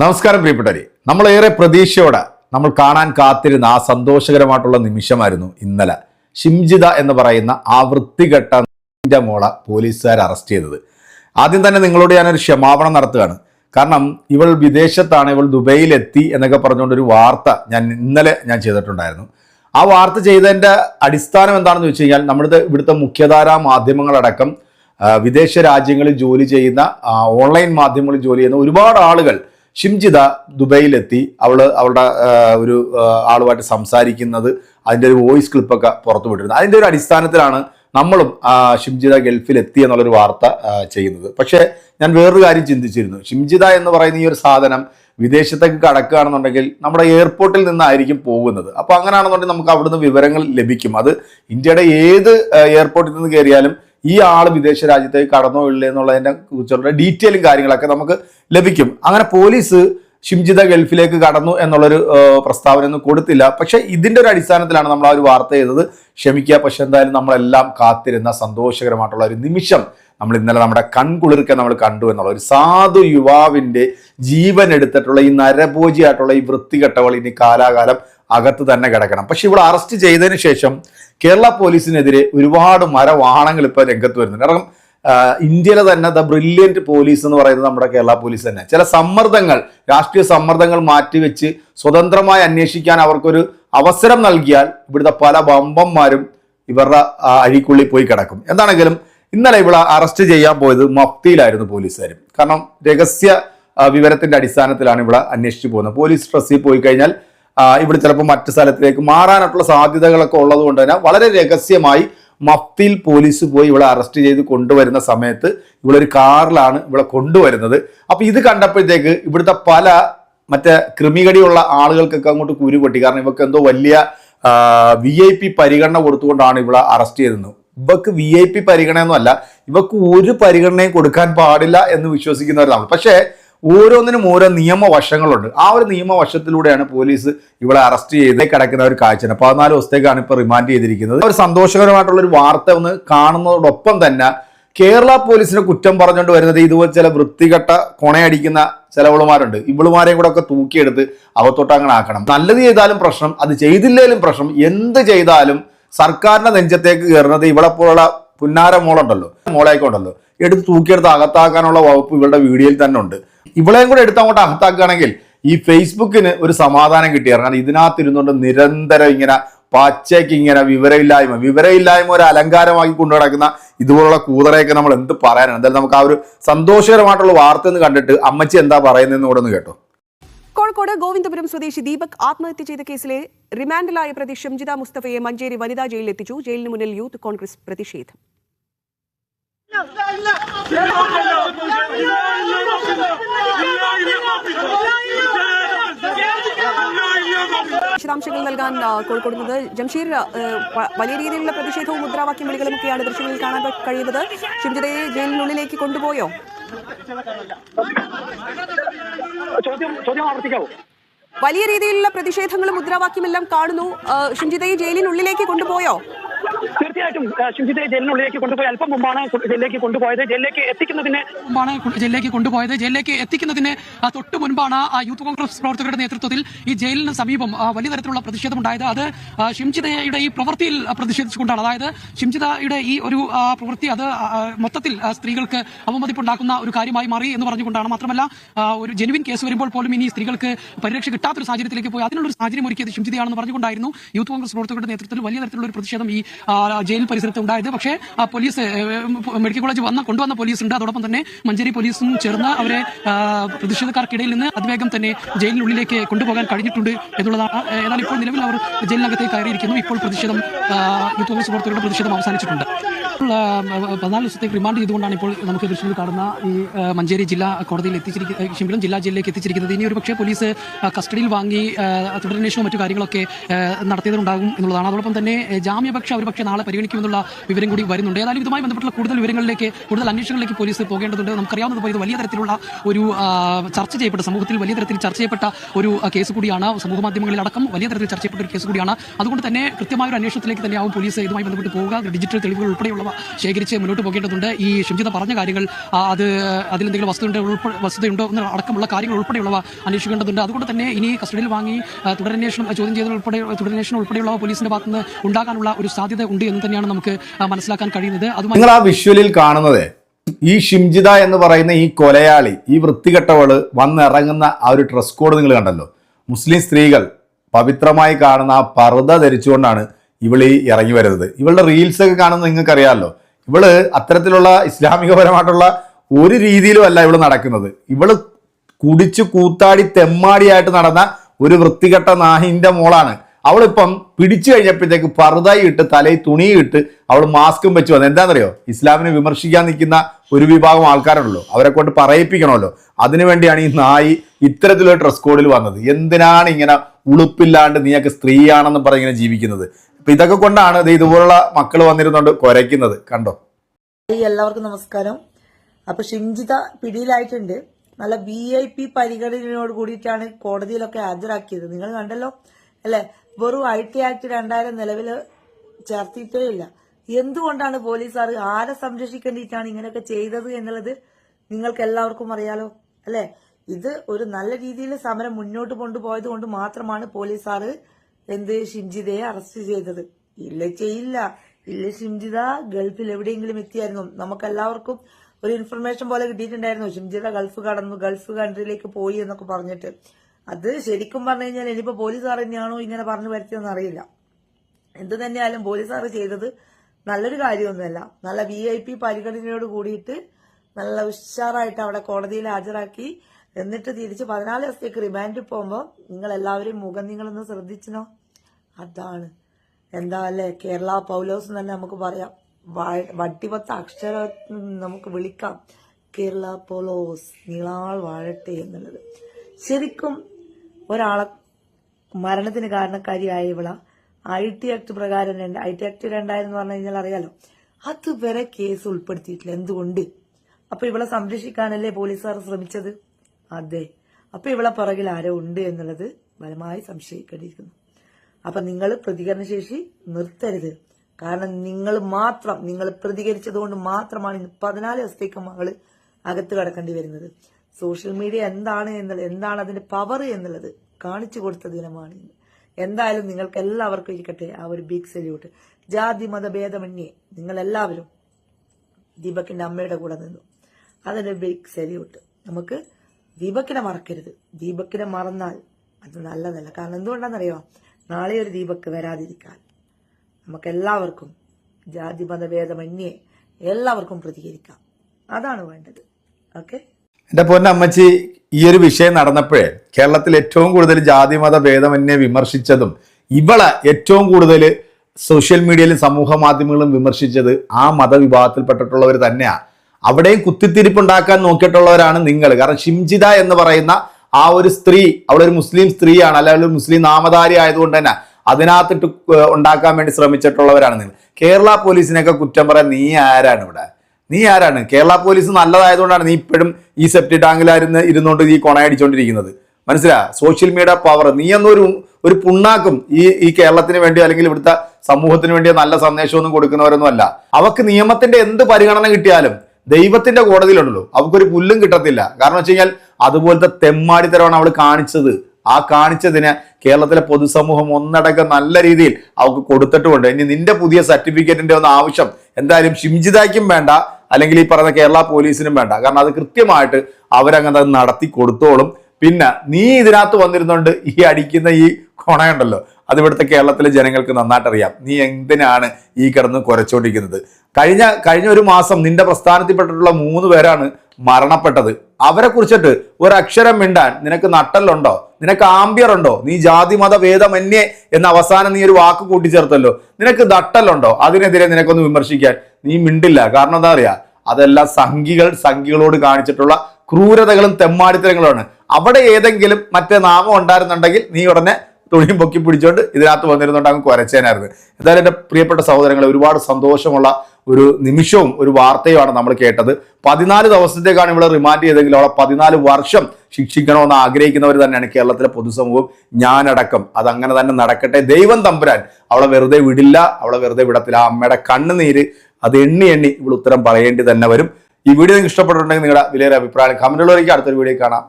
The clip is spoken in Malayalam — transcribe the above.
നമസ്കാരം പ്രിയപ്പെട്ടവരെ. നമ്മളേറെ പ്രതീക്ഷയോടെ നമ്മൾ കാണാൻ കാത്തിരുന്ന ആ സന്തോഷകരമായിട്ടുള്ള നിമിഷമായിരുന്നു ഇന്നലെ. ഷിംജിത എന്ന് പറയുന്ന ആ വൃത്തികെട്ട മോള പോലീസുകാർ അറസ്റ്റ് ചെയ്തത്. ആദ്യം തന്നെ നിങ്ങളോട് ഞാനൊരു ക്ഷമാപണം നടത്തുകയാണ്. കാരണം ഇവൾ വിദേശത്താണ് ഇവൾ ദുബൈയിലെത്തി എന്നൊക്കെ പറഞ്ഞുകൊണ്ട് ഒരു വാർത്ത ഞാൻ ഇന്നലെ ഞാൻ ചെയ്തിട്ടുണ്ടായിരുന്നു. ആ വാർത്ത ചെയ്തതിന്റെ അടിസ്ഥാനം എന്താണെന്ന് വെച്ച് കഴിഞ്ഞാൽ നമ്മുടെ ഇവിടുത്തെ മുഖ്യധാരാ മാധ്യമങ്ങളടക്കം വിദേശ രാജ്യങ്ങളിൽ ജോലി ചെയ്യുന്ന ഓൺലൈൻ മാധ്യമങ്ങളിൽ ജോലി ചെയ്യുന്ന ഒരുപാട് ആളുകൾ ഷിംജിത ദുബൈയിലെത്തി. അവൾ അവളുടെ ഒരു ആളുമായിട്ട് സംസാരിക്കുന്നത് അതിന്റെ ഒരു വോയിസ് ക്ലിപ്പൊക്കെ പുറത്തു വിട്ടിരുന്നത് അതിന്റെ ഒരു അടിസ്ഥാനത്തിലാണ് നമ്മളും ഷിംജിത ഷിംജിത ഗൾഫിലെത്തി എന്നുള്ളൊരു വാർത്ത ചെയ്യുന്നത്. പക്ഷേ ഞാൻ വേറൊരു കാര്യം ചിന്തിച്ചിരുന്നു. ഷിംജിത എന്ന് പറയുന്ന ഈ ഒരു സാധനം വിദേശത്തേക്ക് കടക്കുകയാണെന്നുണ്ടെങ്കിൽ നമ്മുടെ എയർപോർട്ടിൽ നിന്നായിരിക്കും പോകുന്നത്. അപ്പോൾ അങ്ങനെയാണെന്നുണ്ടെങ്കിൽ നമുക്ക് അവിടുന്ന് വിവരങ്ങൾ ലഭിക്കും. അത് ഇന്ത്യയുടെ ഏത് എയർപോർട്ടിൽ നിന്ന് കയറിയാലും ഈ ആൾ വിദേശ രാജ്യത്തേക്ക് കടന്നോ ഇല്ലേ എന്നുള്ളതിനെ കുറിച്ചുള്ള ഡീറ്റെയിലും കാര്യങ്ങളൊക്കെ നമുക്ക് ലഭിക്കും. അങ്ങനെ പോലീസ് ഷിംജിത ഗൾഫിലേക്ക് കടന്നു എന്നുള്ളൊരു ആ, പ്രസ്താവന ഒന്നും കൊടുത്തില്ല. പക്ഷേ ഇതിന്റെ ഒരു അടിസ്ഥാനത്തിലാണ് നമ്മൾ ആ ഒരു വാർത്ത ചെയ്തത്. ക്ഷമിക്കുക പക്ഷെ എന്തായാലും നമ്മളെല്ലാം കാത്തിരുന്ന സന്തോഷകരമായിട്ടുള്ള ഒരു നിമിഷം നമ്മൾ ഇന്നലെ നമ്മുടെ കൺകുളിർക്കെ നമ്മൾ കണ്ടു എന്നുള്ള ഒരു സാധു യുവാവിന്റെ ജീവൻ എടുത്തിട്ടുള്ള ഈ നരഭോജിയായിട്ടുള്ള ഈ വൃത്തികെട്ടവൾ ഇനി കാലാകാലം അകത്ത് തന്നെ കിടക്കണം. പക്ഷെ ഇവിടെ അറസ്റ്റ് ചെയ്തതിന് ശേഷം കേരള പോലീസിനെതിരെ ഒരുപാട് മരവാഹനങ്ങൾ ഇപ്പോൾ രംഗത്ത് വരുന്നുണ്ട്. കാരണം ഇന്ത്യയിലെ തന്നെ ദ ബ്രില്യന്റ് പോലീസ് എന്ന് പറയുന്നത് നമ്മുടെ കേരള പോലീസ് തന്നെ. ചില സമ്മർദ്ദങ്ങൾ രാഷ്ട്രീയ സമ്മർദ്ദങ്ങൾ മാറ്റിവെച്ച് സ്വതന്ത്രമായി അന്വേഷിക്കാൻ അവർക്കൊരു അവസരം നൽകിയാൽ ഇവിടുത്തെ പല ബമ്പന്മാരും ഇവരുടെ അഴിക്കുള്ളിൽ പോയി കിടക്കും. എന്താണെങ്കിലും ഇന്നലെ ഇവിടെ അറസ്റ്റ് ചെയ്യാൻ പോയത് മഫ്തിയിലായിരുന്നു പോലീസുകാരും. കാരണം രഹസ്യ വിവരത്തിന്റെ അടിസ്ഥാനത്തിലാണ് ഇവിടെ അന്വേഷിച്ചു പോകുന്നത്. പോലീസ് ഡ്രസ്സിൽ പോയി കഴിഞ്ഞാൽ ഇവിടെ ചിലപ്പോൾ മറ്റു സ്ഥലത്തിലേക്ക് മാറാനായിട്ടുള്ള സാധ്യതകളൊക്കെ ഉള്ളത് കൊണ്ട് തന്നെ വളരെ രഹസ്യമായി മഫ്തിയിൽ പോലീസ് പോയി ഇവളെ അറസ്റ്റ് ചെയ്ത് കൊണ്ടുവരുന്ന സമയത്ത് ഇവളൊരു കാറിലാണ് ഇവളെ കൊണ്ടുവരുന്നത്. അപ്പോൾ ഇത് കണ്ടപ്പോഴത്തേക്ക് ഇവിടുത്തെ പല മറ്റേ ക്രിമികടിയുള്ള ആളുകൾക്കൊക്കെ അങ്ങോട്ട് കുരു പൊട്ടി. കാരണം ഇവർക്ക് എന്തോ വലിയ വി ഐ പി പരിഗണന കൊടുത്തുകൊണ്ടാണ് ഇവളെ അറസ്റ്റ് ചെയ്തത്. ഇവക്ക് വി ഐ പി പരിഗണനയൊന്നുമല്ല. ഇവക്ക് ഒരു പരിഗണനയും കൊടുക്കാൻ പാടില്ല എന്ന് വിശ്വസിക്കുന്നവരാണ്. പക്ഷേ ഓരോന്നിനും ഓരോ നിയമവശങ്ങളുണ്ട്. ആ ഒരു നിയമവശത്തിലൂടെയാണ് പോലീസ് ഇവിടെ അറസ്റ്റ് ചെയ്ത് കിടക്കുന്ന ഒരു കാഴ്ച പതിനാല് ദിവസത്തേക്കാണ് ഇപ്പോൾ റിമാൻഡ് ചെയ്തിരിക്കുന്നത്. ഒരു സന്തോഷകരമായിട്ടുള്ള ഒരു വാർത്ത ഒന്ന് കാണുന്നതോടൊപ്പം തന്നെ കേരള പോലീസിനെ കുറ്റം പറഞ്ഞുകൊണ്ട് വരുന്നത് ഇതുപോലെ ചില വൃത്തികെട്ട കൊണയടിക്കുന്ന ചിലവളുമാരുണ്ട്. ഇവളുമാരെയും കൂടെ ഒക്കെ തൂക്കിയെടുത്ത് അവത്തോട്ടങ്ങനാക്കണം നല്ലത് ചെയ്താലും പ്രശ്നം അത് ചെയ്തില്ലേലും പ്രശ്നം എന്ത് ചെയ്താലും സർക്കാരിന്റെ നെഞ്ചത്തേക്ക് കയറുന്നത് ഇവിടെ പോലുള്ള പുന്നാര മോളുണ്ടല്ലോ. മോളെയൊക്കെ ഉണ്ടല്ലോ എടുത്ത് തൂക്കിയെടുത്ത് അകത്താക്കാനുള്ള വകുപ്പ് ഇവളുടെ വീഡിയോയിൽ തന്നെ ഉണ്ട്. ഇവളെയും കൂടെ എടുത്ത് അങ്ങോട്ട് അകത്താക്കുകയാണെങ്കിൽ ഈ ഫേസ്ബുക്കിന് ഒരു സമാധാനം കിട്ടിയായിരുന്നു കാരണം ഇതിനകത്തിരുന്നുകൊണ്ട് നിരന്തരം ഇങ്ങനെ പച്ചയ്ക്ക് ഇങ്ങനെ വിവരമില്ലായ്മ വിവരമില്ലായ്മ ഒരു അലങ്കാരമാക്കി കൊണ്ടു നടക്കുന്ന ഇതുപോലുള്ള കൂതറയൊക്കെ നമ്മൾ എന്ത് പറയാനാണ്? എന്തായാലും നമുക്ക് ആ ഒരു സന്തോഷകരമായിട്ടുള്ള വാർത്ത എന്ന് കണ്ടിട്ട് അമ്മച്ചി എന്താ പറയുന്നതെന്ന് കൂടെ ഒന്ന് കേട്ടോ. കോഴിക്കോട് ഗോവിന്ദപുരം സ്വദേശി ദീപക് ആത്മഹത്യ ചെയ്ത കേസിലെ റിമാൻഡിലായ പ്രതി ഷംജിത മുസ്തഫയെ മഞ്ചേരി വനിതാ ജയിലിൽ എത്തിച്ചു. ജയിലിന് മുന്നിൽ യൂത്ത് കോൺഗ്രസ് പ്രതിഷേധം. വിശദാംശങ്ങൾ നൽകാൻ കോഴിക്കോടുന്നത് കോഴിക്കോട് ജംഷീർ വലിയ രീതിയിലുള്ള പ്രതിഷേധവും മുദ്രാവാക്യം വിളികളും ഒക്കെയാണ് ദൃശ്യങ്ങളിൽ കാണാൻ കഴിയുന്നത്. ഷിംജിതയെ ജയിലിനുള്ളിലേക്ക് കൊണ്ടുപോയോ? വലിയ രീതിയിലുള്ള പ്രതിഷേധങ്ങളും മുദ്രാവാക്യമെല്ലാം കാണുന്നു. ഷിഞ്ചിതയെ ഷിംജിതയെ ജയിലിനുള്ളിലേക്ക് കൊണ്ടുപോയോ? തീർച്ചയായിട്ടും ശുചിതയെ ജയിലിനുള്ളിലേക്ക് കൊണ്ടുപോയി അല്പം മുമ്പാണ് ജയിലിലേക്ക് കൊണ്ടുപോയത്. ജയിലിലേക്ക് എത്തിക്കുന്നതിന് മുമ്പാണ് ജയിലിലേക്ക് കൊണ്ടുപോയത്. ജയിലിലേക്ക് എത്തിക്കുന്നതിന് തൊട്ട് മുൻപാണ് യൂത്ത് കോൺഗ്രസ് പ്രവർത്തകരുടെ നേതൃത്വത്തിൽ ഈ ജയിലിന് സമീപം വലിയ തരത്തിലുള്ള പ്രതിഷേധമുണ്ടായത് അത് ഷിംജിതയുടെ ഈ പ്രവൃത്തിയിൽ പ്രതിഷേധിച്ചുകൊണ്ടാണ്. അതായത് ഷിംജിതയുടെ ഈ ഒരു പ്രവൃത്തി അത് മൊത്തത്തിൽ സ്ത്രീകൾക്ക് അവമതിപ്പുണ്ടാക്കുന്ന ഒരു കാര്യമായി മാറി എന്ന് പറഞ്ഞുകൊണ്ടാണ്. മാത്രമല്ല ഒരു ജെനുവിൻ കേസ് വരുമ്പോൾ പോലും ഇനി സ്ത്രീകൾക്ക് പരിരക്ഷ കിട്ടാത്തൊരു സാഹചര്യത്തിലേക്ക് പോയി. അതിനുള്ള ഒരു സാഹചര്യം ഒരുക്കിയത് ഷിംജിതയാണെന്ന് പറഞ്ഞുകൊണ്ടായിരുന്നു യൂത്ത് കോൺഗ്രസ് പ്രവർത്തകരുടെ നേതൃത്വത്തിൽ വലിയ തരത്തിലുള്ള ഒരു പ്രതിഷേധം ഈ ജയിൽ പരിസരത്ത് ഉണ്ടായത്. പക്ഷേ ആ, പോലീസ് മെഡിക്കൽ കോളേജ് വന്ന കൊണ്ടുവന്ന പോലീസ് ഉണ്ട് അതോടൊപ്പം തന്നെ മഞ്ചേരി പോലീസും ചേർന്ന് അവരെ പ്രതിഷേധക്കാർക്കിടയിൽ നിന്ന് അതിവേഗം തന്നെ ജയിലിനുള്ളിലേക്ക് കൊണ്ടുപോകാൻ കഴിഞ്ഞിട്ടുണ്ട് എന്നുള്ളതാണ്. എന്നാൽ ഇപ്പോൾ നിലവിൽ അവർ ജയിലിനകത്തേക്ക് കയറിയിരിക്കുന്നു. ഇപ്പോൾ പ്രതിഷേധം യൂത്ത് കോൺഗ്രസ് പ്രവർത്തകരുടെ പ്രതിഷേധം അവസാനിച്ചിട്ടുണ്ട്. പതിനാല് ദിവസത്തേക്ക് റിമാൻഡ് ചെയ്തുകൊണ്ടാണ് ഇപ്പോൾ നമുക്ക് ദൃശ്യത്തിൽ കാണുന്ന ഈ മഞ്ചേരി ജില്ലാ കോടതിയിൽ എത്തിച്ചിരിക്കുന്നത് ക്ഷമിക്കണം ജില്ലാ ജയിലിലേക്ക് എത്തിച്ചിരിക്കുന്നത്. ഇനി ഒരു പക്ഷേ പോലീസ് കസ്റ്റഡിയിൽ വാങ്ങി തുടരന്വേഷണവും മറ്റു കാര്യങ്ങളൊക്കെ നടത്തിയതുണ്ടാകും എന്നുള്ളതാണ്. അതോടൊപ്പം തന്നെ ജാമ്യപക്ഷ ഒരു പക്ഷേ നാളെ പരിഗണിക്കുമെന്നുള്ള വിവരം കൂടി വരുന്നുണ്ട്. ഏതായാലും ഇതുമായി ബന്ധപ്പെട്ടുള്ള കൂടുതൽ വിവരങ്ങളിലേക്ക് കൂടുതൽ അന്വേഷണങ്ങളിലേക്ക് പോലീസ് പോകേണ്ടതുണ്ട്. നമുക്കറിയാവുന്നതുപോലെ ഇത് വലിയ തരത്തിലുള്ള ഒരു ചർച്ച ചെയ്യപ്പെട്ട സമൂഹത്തിൽ വലിയ തരത്തിൽ ചർച്ച ചെയ്യപ്പെട്ട ഒരു കേസ് കൂടിയാണ് സമൂഹ മാധ്യമങ്ങളിൽ അടക്കം വലിയ തരത്തിൽ ചർച്ച ചെയ്യപ്പെട്ട ഒരു കേസ് കൂടിയാണ്. അതുകൊണ്ട് തന്നെ കൃത്യമായ ഒരു അന്വേഷണത്തിലേക്ക് തന്നെയാവും പോലീസ് ഇതുമായി ബന്ധപ്പെട്ട് പോവുക. ഡിജിറ്റൽ തെളിവുകൾ ഉൾപ്പെടെയുള്ളവ ശേഖരിച്ച് മുന്നോട്ട് പോകേണ്ടതുണ്ട്. ഈ ഷിംജിത പറഞ്ഞ കാര്യങ്ങൾ അത് അതിലെന്തെങ്കിലും വസ്തുതയുണ്ടോ ഉൾപ്പെ വസ്തുതയുണ്ടോ എന്ന അടക്കമുള്ള കാര്യങ്ങൾ ഉൾപ്പെടെയുള്ളവ അന്വേഷിക്കേണ്ടതുണ്ട്. അതുകൊണ്ട് തന്നെ ഇനി കസ്റ്റഡിയിൽ വാങ്ങി തുടരന്വേഷണം ചോദ്യം ചെയ്തത് ഉൾപ്പെടെ തുടരന്വേഷണം ഉൾപ്പെടെയുള്ളവ പോലീസിന്റെ ഭാഗത്തുനിന്ന് ഉണ്ടാകാനുള്ള ഒരു സാധ്യത ഉണ്ട് എന്ന് തന്നെയാണ് നമുക്ക് മനസ്സിലാക്കാൻ കഴിയുന്നത്. അതുമായി നിങ്ങൾ ആ വിഷ്വലിൽ കാണുന്നത് ഈ ഷിംജിത എന്ന് പറയുന്ന ഈ കൊലയാളി ഈ വൃത്തികെട്ടവൾ വന്നിറങ്ങുന്ന ആ ഒരു ഡ്രസ് കോഡ് നിങ്ങൾ കണ്ടല്ലോ. മുസ്ലിം സ്ത്രീകൾ പവിത്രമായി കാണുന്ന ആ പർദ്ദ ധരിച്ചുകൊണ്ടാണ് ഇവൾ ഈ ഇറങ്ങി വരുന്നത്. ഇവളുടെ റീൽസ് ഒക്കെ കാണുന്ന നിങ്ങൾക്ക് അറിയാമല്ലോ ഇവൾ അത്തരത്തിലുള്ള ഇസ്ലാമികപരമായിട്ടുള്ള ഒരു രീതിയിലും അല്ല ഇവൾ നടക്കുന്നത്. ഇവൾ കുടിച്ചു കൂത്താടി തെമ്മാടിയായിട്ട് നടന്ന ഒരു വൃത്തികെട്ട നാഹിന്റെ മോളാണ്. അവളിപ്പം പിടിച്ചു കഴിഞ്ഞപ്പോഴത്തേക്ക് പറുതായി ഇട്ട് തലയിൽ തുണിയും ഇട്ട് അവൾ മാസ്കും വെച്ച് വന്നത് എന്താണെന്നറിയോ? ഇസ്ലാമിനെ വിമർശിക്കാൻ നിൽക്കുന്ന ഒരു വിഭാഗം ആൾക്കാരുണ്ടല്ലോ. അവരെ കൊണ്ട് പറയിപ്പിക്കണമല്ലോ. അതിനുവേണ്ടിയാണ് ഈ നായി ഇത്തരത്തിലൊരു ഡ്രസ് കോഡിൽ വന്നത്. എന്തിനാണ് ഇങ്ങനെ ഉളുപ്പില്ലാണ്ട് നീയൊക്കെ സ്ത്രീയാണെന്ന് പറഞ്ഞ് ഇങ്ങനെ ജീവിക്കുന്നത്? അപ്പൊ ഇതൊക്കെ കൊണ്ടാണ് ഇതുപോലുള്ള മക്കൾ വന്നിരുന്നോണ്ട് കുരയ്ക്കുന്നത്. കണ്ടോ? എല്ലാവർക്കും നമസ്കാരം. അപ്പൊ ഷിംജിത പിടിയിലായിട്ടുണ്ട്. നല്ല വി ഐ പി പരിഗണനയോട് കൂടിയിട്ടാണ് കോടതിയിലൊക്കെ ഹാജരാക്കിയത്. നിങ്ങൾ കണ്ടല്ലോ? അല്ലെ? വെറും ഐ ടി ആക്ട് രണ്ടായിരം നിലവിൽ ചേർത്തിട്ടേ ഇല്ല എന്തുകൊണ്ടാണ് പോലീസുകാർ ആരെ സംരക്ഷിക്കേണ്ടിയിട്ടാണ് ഇങ്ങനെയൊക്കെ ചെയ്തത് എന്നുള്ളത് നിങ്ങൾക്ക് എല്ലാവർക്കും അറിയാലോ? അല്ലെ? ഇത് ഒരു നല്ല രീതിയിൽ സമരം മുന്നോട്ട് കൊണ്ടുപോയത് കൊണ്ട് മാത്രമാണ് പോലീസുകാർ എന്ത് ഷിംജിതയെ അറസ്റ്റ് ചെയ്തത്? ഇല്ല ചെയ്യില്ല. ഇല്ല ഷിംജിത ഗൾഫിൽ എവിടെയെങ്കിലും എത്തിയായിരുന്നു? നമുക്ക് എല്ലാവർക്കും ഒരു ഇൻഫർമേഷൻ പോലെ കിട്ടിയിട്ടുണ്ടായിരുന്നു. ഷിംജിത ഗൾഫ് കടന്നു ഗൾഫ് കൺട്രിയിലേക്ക് പോയി എന്നൊക്കെ പറഞ്ഞിട്ട്. അത് ശരിക്കും പറഞ്ഞു കഴിഞ്ഞാൽ ഇനിയിപ്പോ പോലീസുകാർ തന്നെയാണോ ഇങ്ങനെ പറഞ്ഞു വരുത്തിയെന്ന് അറിയില്ല. എന്ത് തന്നെയായാലും പോലീസുകാർ ചെയ്തത് നല്ലൊരു കാര്യമൊന്നുമല്ല. നല്ല വി ഐ പി പരിഗണനയോട് കൂടിയിട്ട് നല്ല ഉഷാറായിട്ട് അവിടെ കോടതിയിൽ ഹാജരാക്കി. എന്നിട്ട് തിരിച്ച് പതിനാല് ദിവസത്തേക്ക് റിമാൻഡിൽ പോകുമ്പോൾ നിങ്ങൾ എല്ലാവരും മുഖം നിങ്ങളൊന്ന് ശ്രദ്ധിച്ചിനോ അതാണ്. എന്താ അല്ലേ? കേരള പൗലോസ് തന്നെ നമുക്ക് പറയാം. വട്ടിപത്ത അക്ഷരം നമുക്ക് വിളിക്കാം. കേരള പൗലോസ് നീളാൾ വാഴട്ടെ എന്നുള്ളത്. ശരിക്കും ഒരാളെ മരണത്തിന് കാരണക്കാരിയായ ഇവള. ഐ ടി ആക്ട് പ്രകാരം രണ്ട് ഐ ടി ആക്ട് രണ്ടായിരം എന്ന് പറഞ്ഞു കഴിഞ്ഞാൽ അറിയാലോ? അതുവരെ കേസ് ഉൾപ്പെടുത്തിയിട്ടില്ല. എന്തുകൊണ്ട്? അപ്പൊ ഇവളെ സംരക്ഷിക്കാനല്ലേ പോലീസുകാർ ശ്രമിച്ചത്? അതെ. അപ്പൊ ഇവളെ പുറകിൽ ആരോ ഉണ്ട് എന്നുള്ളത് ബലമായി സംശയിക്കേണ്ടിയിരിക്കുന്നു. അപ്പൊ നിങ്ങൾ പ്രതികരണശേഷി നിർത്തരുത്. കാരണം നിങ്ങൾ മാത്രം നിങ്ങൾ പ്രതികരിച്ചത് കൊണ്ട് മാത്രമാണ് ഇന്ന് പതിനാല് ദിവസത്തേക്ക് മകൾ അകത്ത് കടക്കേണ്ടി വരുന്നത്. സോഷ്യൽ മീഡിയ എന്താണ് എന്നുള്ളത് എന്താണ് അതിന്റെ പവർ എന്നുള്ളത് കാണിച്ചു കൊടുത്ത ദിനമാണ് ഇന്ന്. എന്തായാലും നിങ്ങൾക്ക് എല്ലാവർക്കും ഇരിക്കട്ടെ ആ ഒരു ബിഗ് സല്യൂട്ട് ജാതി മതഭേദമന്യേ നിങ്ങൾ എല്ലാവരും ദീപക്കിന്റെ അമ്മയുടെ കൂടെ നിന്നു. അതിന്റെ ബിഗ് സല്യൂട്ട് നമുക്ക് ദീപക്കിനെ മറക്കരുത്. ദീപക്കിനെ മറന്നാൽ അത് നല്ലതല്ല. കാരണം എന്തുകൊണ്ടാണെന്നറിയോ നാളെ ഒരു ദീപക്ക് വരാതിരിക്കാൻ നമുക്ക് എല്ലാവർക്കും ജാതി മതഭേദമന്യേ എല്ലാവർക്കും പ്രതികരിക്കാം. അതാണ് വേണ്ടത്. ഓക്കെ? എന്റെ പൊന്നമ്മച്ചി ഈ ഒരു വിഷയം നടന്നപ്പോഴേ കേരളത്തിൽ ഏറ്റവും കൂടുതൽ ജാതിമത ഭേദമന്യെ വിമർശിച്ചതും ഇവളെ ഏറ്റവും കൂടുതൽ സോഷ്യൽ മീഡിയയിലും സമൂഹ മാധ്യമങ്ങളിലും വിമർശിച്ചത് ആ മതവിഭാഗത്തിൽപ്പെട്ടിട്ടുള്ളവർ തന്നെയാണ് അവിടെയും കുത്തിത്തിരിപ്പുണ്ടാക്കാൻ നോക്കിയിട്ടുള്ളവരാണ് നിങ്ങൾ കാരണം ഷിംജിത എന്ന് പറയുന്ന ആ ഒരു സ്ത്രീ അവളൊരു മുസ്ലിം സ്ത്രീയാണ് അല്ലെങ്കിൽ ഒരു മുസ്ലിം നാമധാരി ആയതുകൊണ്ട് തന്നെ അതിനകത്തിട്ട് ഉണ്ടാക്കാൻ വേണ്ടി ശ്രമിച്ചിട്ടുള്ളവരാണ് നിങ്ങൾ കേരള പോലീസിനെയൊക്കെ കുറ്റം പറയാൻ നീ ആരാണ് ഇവിടെ? നീ ആരാണ്? കേരള പോലീസ് നല്ലതായതുകൊണ്ടാണ് നീ ഇപ്പോഴും ഈ സെപ്റ്റി ടാങ്കിലായിരുന്ന ഇരുന്നുകൊണ്ട് നീ കൊണയടിച്ചുകൊണ്ടിരിക്കുന്നത് മനസ്സിലാ? Social media power. നീ എന്നൊരു ഒരു പുണ്ണാക്കും ഈ ഈ കേരളത്തിന് വേണ്ടി അല്ലെങ്കിൽ ഇവിടുത്തെ സമൂഹത്തിന് വേണ്ടി നല്ല സന്ദേശമൊന്നും കൊടുക്കുന്നവരൊന്നും അല്ല. അവക്ക് നിയമത്തിന്റെ എന്ത് പരിഗണന കിട്ടിയാലും ദൈവത്തിന്റെ കോടതിയിലുണ്ടല്ലോ. അവക്കൊരു പുല്ലും കിട്ടത്തില്ല. കാരണം വെച്ച് കഴിഞ്ഞാൽ അതുപോലത്തെ തെമ്മാടിത്തരമാണ് അവൾ കാണിച്ചത്. ആ കാണിച്ചതിന് കേരളത്തിലെ പൊതുസമൂഹം ഒന്നടക്കം നല്ല രീതിയിൽ അവൾക്ക് കൊടുത്തിട്ടുമുണ്ട്. ഇനി നിന്റെ പുതിയ സർട്ടിഫിക്കറ്റിന്റെ ഒന്ന് ആവശ്യം എന്തായാലും ഷിംജിതായ്ക്കും വേണ്ട. അല്ലെങ്കിൽ ഈ പറയുന്ന കേരള പോലീസിനും വേണ്ട. കാരണം അത് കൃത്യമായിട്ട് അവരങ്ങനെ നടത്തി കൊടുത്തോളും. പിന്നെ നീ ഇതിനകത്ത് വന്നിരുന്നോണ്ട് ഈ അടിക്കുന്ന ഈ കൊണയുണ്ടല്ലോ. അത് ഇവിടുത്തെ കേരളത്തിലെ ജനങ്ങൾക്ക് നന്നായിട്ടറിയാം. നീ എന്തിനാണ് ഈ കിടന്ന് കുരച്ചോണ്ടിരിക്കുന്നത്? കഴിഞ്ഞ കഴിഞ്ഞ ഒരു മാസം നിന്റെ പ്രസ്ഥാനത്തിൽപ്പെട്ടിട്ടുള്ള മൂന്ന് പേരാണ് മരണപ്പെട്ടത്. അവരെ കുറിച്ചിട്ട് ഒരക്ഷരം മിണ്ടാൻ നിനക്ക് നട്ടലുണ്ടോ നിനക്ക് ആംബിയർ ഉണ്ടോ നീ ജാതി മത ഭേദമന്യേ എന്ന അവസാനം നീ ഒരു വാക്ക് കൂട്ടിച്ചേർത്തല്ലോ. നിനക്ക് നട്ടലുണ്ടോ അതിനെതിരെ നിനക്കൊന്ന് വിമർശിക്കാൻ നീ മിണ്ടില്ല. കാരണം എന്താ അറിയാ? അതെല്ലാം സംഘികൾ സംഘികളോട് കാണിച്ചിട്ടുള്ള ക്രൂരതകളും തെമ്മാടിത്തരങ്ങളുമാണ്. അവിടെ ഏതെങ്കിലും മറ്റേ നാമം ഉണ്ടായിരുന്നുണ്ടെങ്കിൽ നീ ഉടനെ തുണിയും പൊക്കി പിടിച്ചോണ്ട് ഇതിനകത്ത് വന്നിരുന്നുണ്ടാകും അങ്ങ് കുരച്ചേനായിരുന്നു. എന്തായാലും എന്റെ പ്രിയപ്പെട്ട സഹോദരങ്ങളെ ഒരുപാട് സന്തോഷമുള്ള ഒരു നിമിഷവും ഒരു വാർത്തയുമാണ് നമ്മൾ കേട്ടത്. പതിനാല് ദിവസത്തേക്കാണ് ഇവിടെ റിമാൻഡ് ചെയ്തെങ്കിൽ അവിടെ പതിനാല് വർഷം ശിക്ഷിക്കണമെന്ന് ആഗ്രഹിക്കുന്നവർ തന്നെയാണ് കേരളത്തിലെ പൊതുസമൂഹം. ഞാനടക്കം. അതങ്ങനെ തന്നെ നടക്കട്ടെ. ദൈവം തമ്പുരാൻ. അവളെ വെറുതെ വിടില്ല. അവളെ വെറുതെ വിടത്തില്ല. ആ അമ്മയുടെ കണ്ണുനീര് അത് എണ്ണി എണ്ണി ഇവിടെ ഉത്തരം പറയേണ്ടി തന്നെ വരും. ഈ വീഡിയോ നിങ്ങൾക്ക് ഇഷ്ടപ്പെട്ടിട്ടുണ്ടെങ്കിൽ നിങ്ങളുടെ വിലയേറെ അഭിപ്രായം കമന്റുകളിലേക്ക് അടുത്തൊരു വീഡിയോ കാണാം.